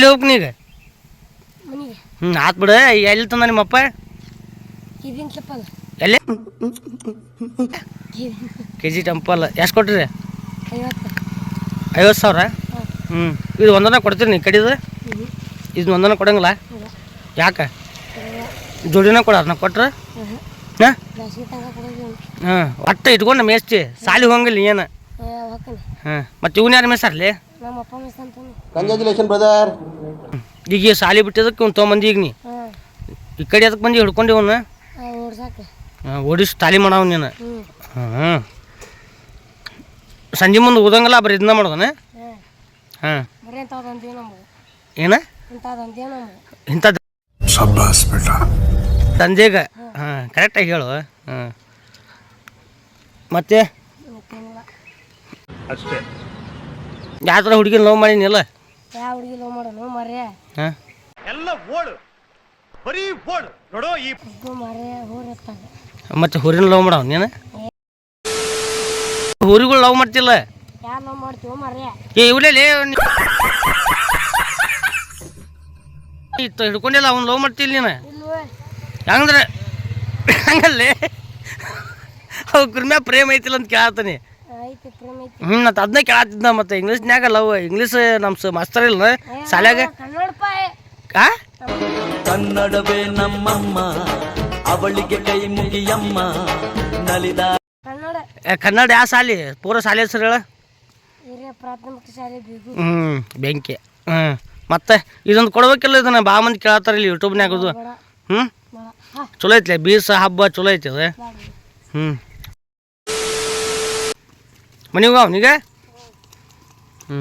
ಈಗ ಮನೆಗೆ. ಹ್ಞೂ ಆತ್ ಬಿಡು. ಎಲ್ಲಿ ತಂದ ನಿಮ್ಮಪ್ಪ ಎಲ್ಲಿ? K G temple. ಎಷ್ಟು ಕೊಟ್ರಿ ಐವತ್ತು. ಸಾವಿರ? ಹ್ಞೂ ಇದು ಒಂದನ ಕೊಡ್ತೀರಿ ನೀ ಕಡಿದು? ಇದು ಒಂದನ ಕೊಡಂಗಿಲ್ಲ? ಯಾಕೆ? ಜೋಡಿನ ಕೊಡಾರ ನಾ ಕೊಟ್ರೆ? ಹಾಂ? ಹಾಂ ಒಟ್ಟು ಇಟ್ಕೊಂಡು ಮೇಸ್ತಿ ಸಾಲಿ ಹೋಗಂಗಿಲ್ಲ ಏನು ಹಾಂ. ಮತ್ತು ಇವನ್ ಯಾರ ಮೇಸಾರ್ಲಿ ನಮ್ಮ ಅಪ್ಪ ಮಿಸ್ ಅಂತ ಕಂಗ್ರ್ಯಾಚುಲೇಷನ್ ಬ್ರದರ್ ಈಗ ಈ ಸಾಲಿ ಬಿಟ್ಟಿದ್ದಕ್ಕೆ ಇವ್ನು ತೊಗೊಂಬಂದಿ ಈಗ ನೀ? ಹಾಂ. ಈ ಕಡೆ ಅದಕ್ಕೆ ಬಂದು ಹಿಡ್ಕೊಂಡು ಇವನು? ಓಡ್ಸಾಕ. ಓಡಿಸಿ ತಾಲಿ ಮಾಡವ್ ನೀನು. ಹ್ಞೂ ಹಾಂ ಸಂಜೆ ಮುಂದೆ ಓದಂಗಲ್ಲ ಬರೀ ಇದನ್ನ ಮಾಡೋದನ? ಹಾಂ. ಹಾಂ. ಬರೀ ಇಂಥದ್ದು ನಮಗೆ? ಏನ? ಇಂಥದ್ದು ಅಂತೀವಿ ನಮಗೆ? ಇಂಥದ್ದು ಸಂಜೆಗೆ ಹಾಂ. ಕರೆಕ್ಟಾಗಿ ಹೇಳು. ಹಾಂ. ಮತ್ತೆ? ಯಾವ ಥರ ಹುಡುಗಿನ ಲವ್ ಮಾಡಿನಿಲ್ಲ ಯಾವ ಹುಡುಗಿ ಲವ್ ಮಾಡೋನು ಮರ್ಯ ಹಾಂ? ಈ ಮರ್ಯ ಊರ್ ಎತ್ತಾಗ ಮತ್ತೆ ಹುರಿನ ಲವ್ ಮಾಡವ್ ನೀನು? ಹುರಿಗಳು ಲವ್ ಮಾಡ್ತಿಲ್ಲ? ಯಾರು ಲವ್ ಮಾಡ್ತೀವೋ ಮರ್ಯ ಏ ಇವ್ಲೇ ಇತ್ತು ಹಿಡ್ಕೊಂಡಿಲ್ಲ ಅವ್ನು ಲವ್ ಮಾಡ್ತಿಲ್ಲ ನೀನು? ಹಂಗಂದ್ರೆ ಹಂಗಲ್ಲೇ ಅವ್ ಕುರ್ಮ್ಯಾ ಪ್ರೇಮ ಐತಿಲ್ಲ ಅಂತ ಕೇಳತ್ತಾನೆ ಹ್ಞೂ ಮತ್ತು ಅದನ್ನೇ ಕೇಳತ್ತಿದ್ದ ಮತ್ತೆ ಇಂಗ್ಲೀಷ್ನ್ಯಾಗ ಲವ್ ಇಂಗ್ಲೀಷ್ ನಮ್ಮ ಸ ಮಾಸ್ತರ್ ಇಲ್ಲ ಶಾಲ್ಯಾಗ? ಕನ್ನಡವೇ ನಮ್ಮಮ್ಮ ಅವಳಿಗೆ ಕೈ ಮುಗಿಯಮ್ಮ ನಲಿದ ಕನ್ನಡ. ಯಾವ ಶಾಲಿ? ಪೂರ ಶಾಲೆ ಹೆಸರು ಹೇಳ. ಹ್ಞೂ ಬೆಂಕಿ. ಹ್ಞೂ ಮತ್ತೆ ಇದೊಂದು ಕೊಡ್ಬೇಕಿಲ್ಲ ಇದನ್ನ? ಭಾಳ ಮಂದಿ ಕೇಳತ್ತಾರ ಇಲ್ಲಿ ಯೂಟ್ಯೂಬ್ನ್ಯಾಗ ಇದು ಬೇಡ. ಹ್ಞೂ ಚಲೋ ಐತ್ಲೆ ಬೀಸ ಹಬ್ಬ ಚಲೋ ಐತಿ ಅದು. ಹ್ಞೂ ಮನೆಗೆ ಅವನಿಗೆ ಹ್ಞೂ